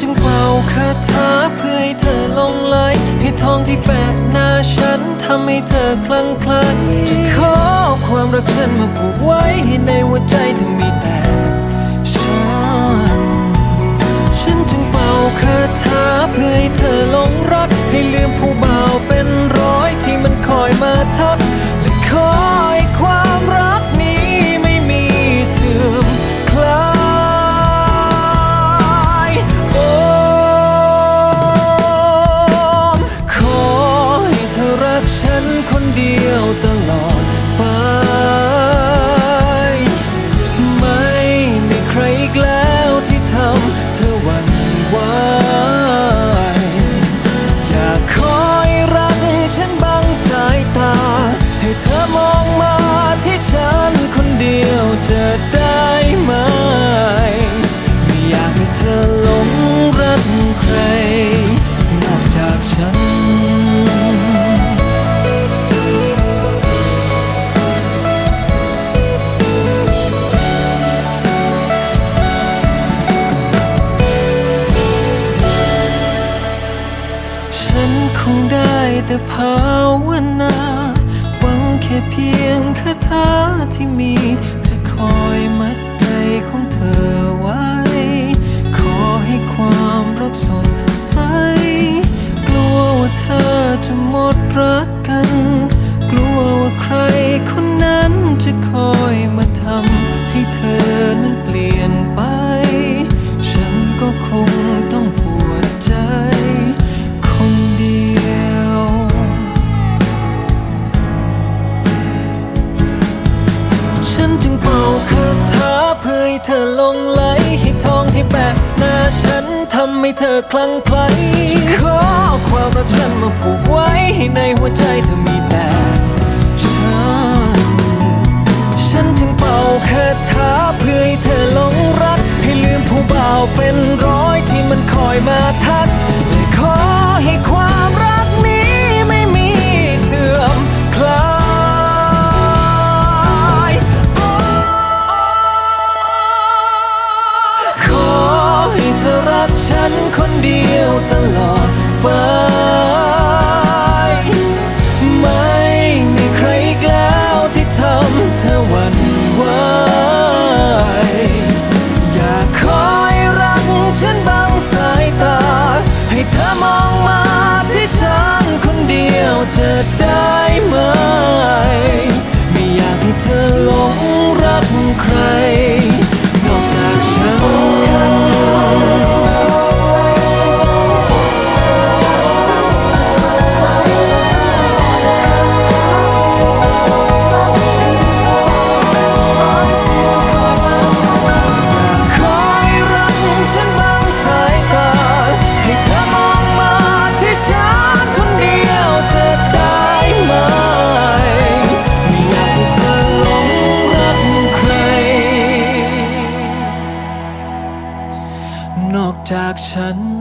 จึงเป่าคาถาเพื่อให้เธอลงไหลให้ทองที่แปะหน้าฉันทำให้เธอคลั่งไคล้จะขอความรักฉันมาผูกไว้ให้ในหัวใจเธอมีแต่ฉัน ฉันจึงเป่าคาถาเพื่อให้เธอลงรักให้ลืมผู้บ่า แต่ภาวนา หวังแค่เพียงคาถาที่มีจะคอยมัด เพื่อให้เธอลงไหลให้ทองที่แปะหน้าฉันทำให้เธอคลั่งไคล้ขอความรักฉันมาผูกไว้ให้ในหัวใจเธอมีแต่ฉัน ฉันจึงเป่าคาถาเพื่อให้เธอหลงรัก ให้ลืมผู้บ่าวเป็นร้อยที่มันคอยมาทัก อ ฉัน